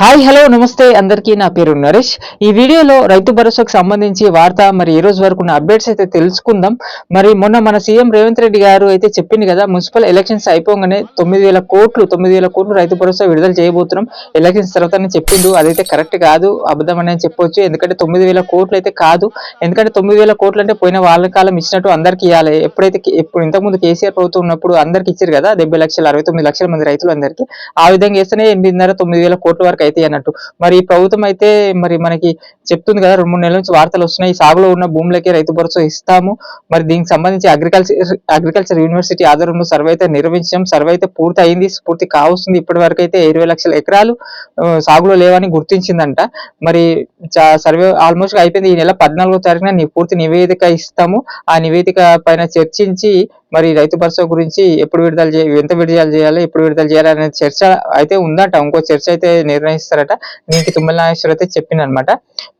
Hi hello నమస్తే. అందరికీ నా పేరు నరేష్. ఈ వీడియోలో రైతు భరోసాకు సంబంధించి వార్త మరి ఈ రోజు వరకు ఉన్న అప్డేట్స్ అయితే తెలుసుకుందాం. మరి మొన్న మన సీఎం రేవంత్ రెడ్డి గారు అయితే చెప్పింది కదా మున్సిపల్ ఎలక్షన్స్ అయిపోగానే తొమ్మిది వేల కోట్లు తొమ్మిది వేల కోట్లు రైతు భరోసా విడుదల చేయబోతున్నాం. ఎలక్షన్స్ తర్వాత చెప్పిండు. అదైతే కరెక్ట్ కాదు అబద్ధం అని చెప్పొచ్చు. ఎందుకంటే తొమ్మిది వేల కోట్లు అయితే కాదు. ఎందుకంటే తొమ్మిది వేల కోట్లు అంటే పోయిన వాళ్ళ కాలం ఇచ్చినట్టు అందరికి ఇవ్వాలి ఎప్పుడైతే ఇప్పుడు ఇంతకుముందు కేసీఆర్ ప్రభుత్వం ఉన్నప్పుడు అందరికి ఇచ్చారు కదా డెబ్బై లక్షలు అరవై తొమ్మిది లక్షల మంది రైతులు అందరికీ. ఆ విధంగా వేస్తేనే ఎనిమిదిన్నర తొమ్మిది వేల కోట్ల వరకు అయితే అన్నట్టు. మరి ప్రభుత్వం అయితే మరి మనకి చెప్తుంది కదా రెండు మూడు నెలల నుంచి వార్తలు వస్తున్నాయి. సాగులో ఉన్న భూములకే రైతు భరోసా ఇస్తాము. మరి దీనికి సంబంధించి అగ్రికల్చర్ అగ్రికల్చర్ యూనివర్సిటీ ఆధ్వర్యంలో సర్వే అయితే నిర్వహించాం. సర్వే అయితే పూర్తి అయింది పూర్తి కావస్తుంది. ఇప్పటి వరకు అయితే ఇరవై లక్షల ఎకరాలు సాగులో లేవని గుర్తించిందంట. మరి సర్వే ఆల్మోస్ట్ అయిపోయింది. ఈ నెల పద్నాలుగో తారీఖున పూర్తి నివేదిక ఇస్తాము. ఆ నివేదిక పైన చర్చించి మరి రైతు భరోసా గురించి ఎప్పుడు విడుదల చేయాలి ఎంత విడుదల చేయాలి ఎప్పుడు విడుదల చేయాలి అనే చర్చ అయితే ఉందట. ఇంకో చర్చ అయితే నిర్ణయిస్తారట. దీనికి తుమ్మల నాగేశ్వర్ అయితే చెప్పింది అనమాట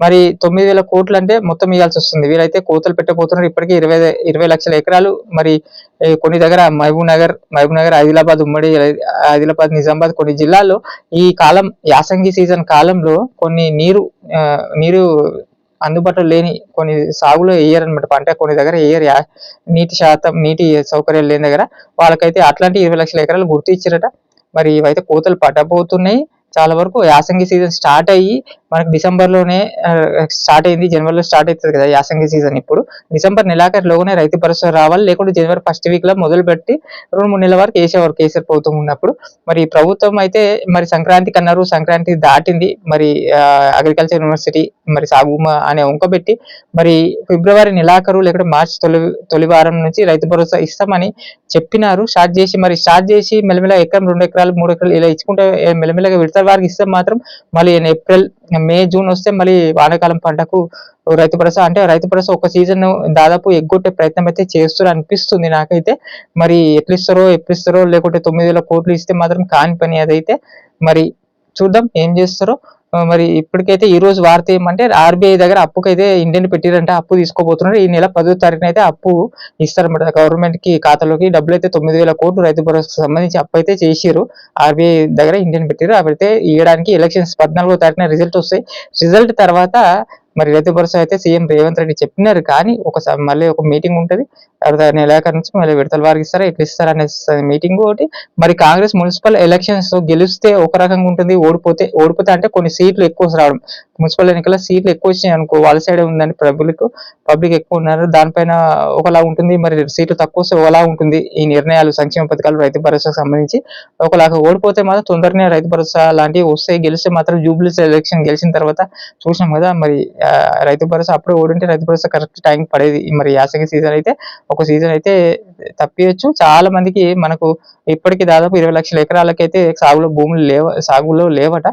మరి తొమ్మిది వేల కోట్లు అంటే మొత్తం ఇవ్వాల్సి వస్తుంది. వీరైతే కోతలు పెట్టబోతున్నారు. ఇప్పటికీ ఇరవై ఇరవై లక్షల ఎకరాలు మరి కొన్ని దగ్గర మహబూబ్ నగర్ మహబూబ్ నగర్ ఆదిలాబాద్ ఉమ్మడి ఆదిలాబాద్ నిజామాబాద్ కొన్ని జిల్లాల్లో ఈ కాలం యాసంగి సీజన్ కాలంలో కొన్ని నీరు ఆ, నీరు అందుబాటులో లేని కొన్ని సాగులో వేయరు అనమాట పంట కొన్ని దగ్గర వేయరు నీటి శాతం నీటి సౌకర్యాలు లేని దగ్గర వాళ్ళకైతే అట్లాంటి ఇరవై లక్షల ఎకరాలు గుర్తు ఇచ్చారట. మరి ఇవైతే కోతలు పట్టబోతున్నాయి చాలా వరకు యాసంగి సీజన్ స్టార్ట్ అయ్యి మనకి డిసెంబర్లోనే స్టార్ట్ అయింది జనవరిలో స్టార్ట్ అవుతుంది కదా యాసంగి సీజన్ ఇప్పుడు. డిసెంబర్ నెలాఖరులోనే రైతు భరోసా రావాలి లేకుంటే జనవరి ఫస్ట్ వీక్లో మొదలు పెట్టి రెండు మూడు నెలల వరకు వేసేవారు కేసీఆర్ ప్రభుత్వం ఉన్నప్పుడు. మరి ప్రభుత్వం అయితే మరి సంక్రాంతికి అన్నారు సంక్రాంతి దాటింది మరి అగ్రికల్చర్ యూనివర్సిటీ మరి సాగు అనే ఉంకబెట్టి మరి ఫిబ్రవరి నెలాఖరు లేకుంటే మార్చి తొలి తొలి వారం నుంచి రైతు భరోసా ఇస్తామని చెప్పినారు. స్టార్ట్ చేసి మరి స్టార్ట్ చేసి మెల్లమెల్ల ఎకరం రెండు ఎకరాలు మూడు ఎకరాలు ఇలా ఇచ్చుకుంటే మెలమెలగా మెల్లమెల్లగా విడతల వారికి ఇస్తే మాత్రం మళ్ళీ ఏప్రిల్ మే జూన్ వస్తే మళ్ళీ వానాకాలం పంటకు రైతు భరోసా. అంటే రైతు భరోసా ఒక సీజన్ దాదాపు ఎగ్గొట్టే ప్రయత్నం అయితే చేస్తారు అనిపిస్తుంది నాకైతే. మరి ఎట్లిస్తారో ఎప్పిస్తారో లేకుంటే తొమ్మిది వేల కోట్లు ఇస్తే మాత్రం కాని పని అదైతే. మరి చూద్దాం ఏం చేస్తారో. మరి ఇప్పటికైతే ఈ రోజు వార్త ఏమంటే ఆర్బీఐ దగ్గర అప్పుకైతే ఇండియన్ పెట్టిరంటే అప్పు తీసుకోబోతున్నారు ఈ నెల పదో తారీఖున అయితే అప్పు ఇస్తారన్నమాట. గవర్నమెంట్కి ఖాతాలోకి డబ్బులు అయితే తొమ్మిది వేల కోట్లు రైతు భరోసాకు సంబంధించి అప్పు అయితే చేసిరు ఆర్బీఐ దగ్గర ఇండియన్ పెట్టారు అవైతే ఇవ్వడానికి ఎలక్షన్స్ పద్నాలుగో తారీఖున రిజల్ట్ వస్తాయి. రిజల్ట్ తర్వాత మరి రైతు భరోసా అయితే సీఎం రేవంత్ రెడ్డి చెప్పినారు. కానీ ఒకసారి మళ్ళీ ఒక మీటింగ్ ఉంటుంది. తర్వాత నెలాఖరు నుంచి మళ్ళీ విడతల వారికి ఇస్తారా ఎట్లా ఇస్తారా అనే మీటింగ్ ఒకటి. మరి కాంగ్రెస్ మున్సిపల్ ఎలక్షన్స్ గెలిస్తే ఒక రకంగా ఉంటుంది. ఓడిపోతే ఓడిపోతే అంటే కొన్ని సీట్లు ఎక్కువ రావడం. మున్సిపల్ ఎన్నికల్లో సీట్లు ఎక్కువ వచ్చినాయి అనుకో వాళ్ళ సైడ్ ఉందని పబ్లిక్ పబ్లిక్ ఎక్కువ ఉన్నారు. దానిపైన ఒకలా ఉంటుంది మరి సీట్లు తక్కువ వస్తే ఒకలా ఉంటుంది ఈ నిర్ణయాలు సంక్షేమ పథకాలు రైతు భరోసాకు సంబంధించి. ఒకలాగా ఓడిపోతే మాత్రం తొందరనే రైతు భరోసా లాంటివి వస్తాయి. గెలిస్తే మాత్రం జూబ్లీ ఎలక్షన్ గెలిచిన తర్వాత చూసినాం కదా మరి రైతు భరోసా అప్పుడే ఓడింటే రైతు భరోసా కరెక్ట్ టైం పడేది. మరి యాసంగి సీజన్ అయితే ఒక సీజన్ అయితే తప్పియచ్చు. చాలా మందికి మనకు ఇప్పటికి దాదాపు ఇరవై లక్షల ఎకరాలకైతే సాగులో భూములు లేవ సాగులో లేవట.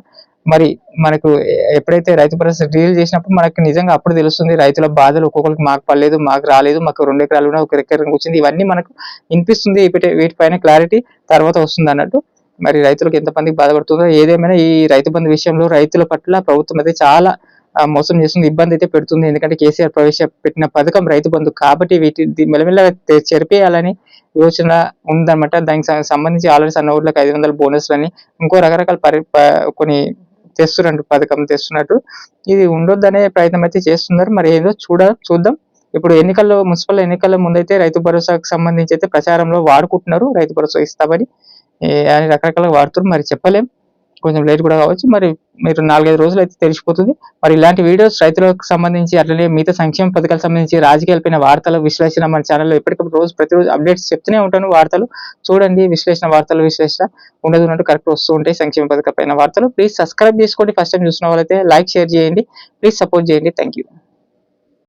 మరి మనకు ఎప్పుడైతే రైతు భరోసా రీల్ చేసినప్పుడు మనకి నిజంగా అప్పుడు తెలుస్తుంది రైతుల బాధలు ఒక్కొక్కరికి మాకు పడలేదు మాకు రాలేదు మాకు రెండు ఎకరాలు ఒక ఎకరం వచ్చింది. ఇవన్నీ మనకు వినిపిస్తుంది వీటిపైన క్లారిటీ తర్వాత వస్తుంది అన్నట్టు. మరి రైతులకు ఎంత మందికి బాధపడుతుందో ఏదేమైనా ఈ రైతు బంధు విషయంలో రైతుల పట్ల ప్రభుత్వం అయితే చాలా మోసం చేస్తుంది ఇబ్బంది అయితే పెడుతుంది. ఎందుకంటే కేసీఆర్ ప్రవేశపెట్టిన పథకం రైతు బంధు కాబట్టి వీటి మెలమెల్ల మెల్లమెల్ల చెరిపేయాలని యోచన ఉందన్నమాట. దానికి సంబంధించి ఆల్రెడీ సన్న ఊర్లకు ఐదు వందల బోనస్లని ఇంకో రకరకాల పరి కొన్ని తెస్తున్నట్టు పథకం తెస్తున్నట్టు. ఇది ఉండొద్దనే ప్రయత్నం అయితే చేస్తున్నారు. మరి ఏదో చూడ చూద్దాం. ఇప్పుడు ఎన్నికల్లో మున్సిపల్ ఎన్నికల ముందైతే రైతు భరోసాకు సంబంధించి అయితే ప్రచారంలో వాడుకుంటున్నారు. రైతు భరోసా ఇస్తామని అని రకరకాలుగా వాడుతున్నారు. మరి చెప్పలేం. కొంచెం లేట్ కూడా కావచ్చు. మరి మీరు నాలుగైదు రోజులు అయితే తెలిసిపోతుంది. మరి ఇలాంటి వీడియోస్ రైతులకు సంబంధించి అట్లనే మిగతా సంక్షేమ పథకాలకు సంబంధించి రాజకీయాలపైన వార్తల విశ్లేషణ మన ఛానల్లో ఎప్పటికప్పుడు రోజు ప్రతిరోజు అప్డేట్స్ చెప్తూనే ఉంటాను వార్తలు. చూడండి విశ్లేషణ వార్తలు విశ్లేషణ ఉండదు ఉన్నట్టు కరెక్ట్ వస్తూ ఉంటాయి సంక్షేమ పథకాలపైన వార్తలు. ప్లీజ్ సబ్స్క్రైబ్ చేసుకోండి. ఫస్ట్ టైం చూసిన వాళ్ళైతే లైక్ షేర్ చేయండి. ప్లీజ్ సపోర్ట్ చేయండి. Thank you